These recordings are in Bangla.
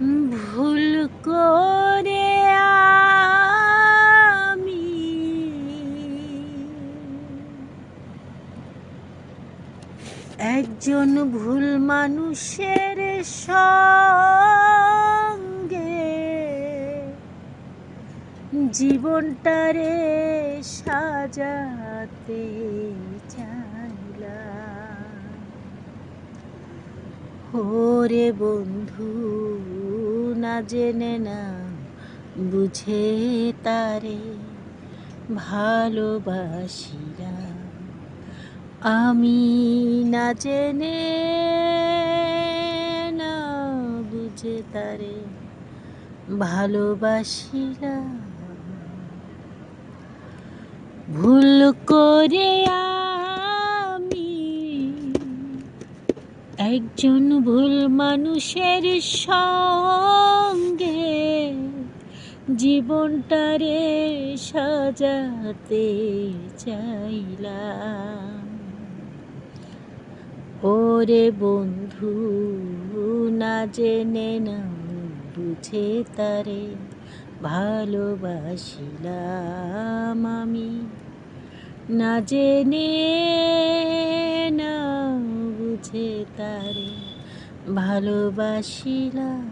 ভুল করে আমি। একজন ভুল মানুষের সঙ্গে জীবনটারে সাজাতে চাইলাম। ওরে বন্ধু। না জেনে না, বুঝে তারে ভালোবাসিলাম আমি না জেনে না, বুঝে তারে ভালোবাসিলাম ভুল করে আমি একজন ভুল মানুষের সঙ্গে জীবনটারে সাজাতে চাইলাম। ওরে বন্ধু, না জেনে না বুঝে তারে ভালোবাসিলাম আমি। না জেনে না বুঝে তারে ভালোবাসিলাম।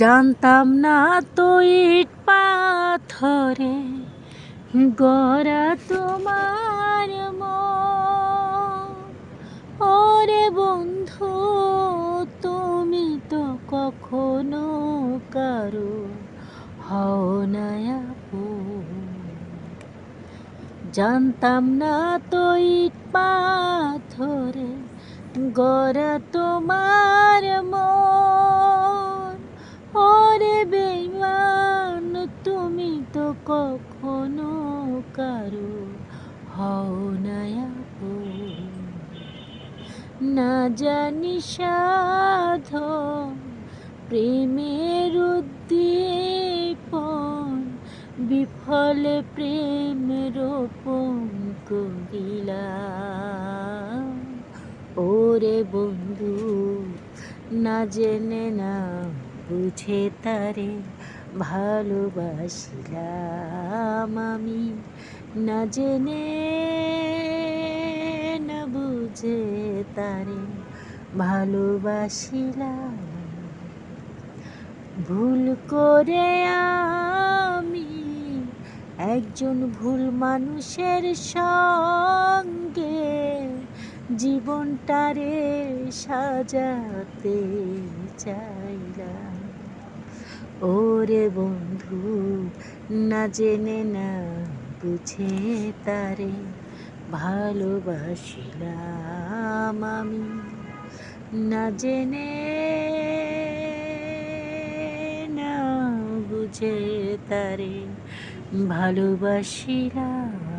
জানতাম না তো ইট পাথরে গড়া তোমার জানতাম না তো ইট পাথরে, গড়া তোমার মন ওরে বেইমান, তুমি তো কখনো কারও হও না। না জানি সাধ প্রেমের উদ্দীপন বিফলে প্রেম রোপণ করিলাম। ওরে বন্ধু, না জেনে না বুঝে তারে ভালোবাসিলাম আমি। না জেনে না বুঝে তারে ভালোবাসিলাম। ভুল করে আমি একজন ভুল মানুষের সঙ্গে জীবনটারে সাজাতে চাইলাম। ওরে বন্ধু, না জেনে, না বুঝে তারে ভালোবাসিলাম আমি। না জেনে, না বুঝে তারে ভালোবাসিলাম।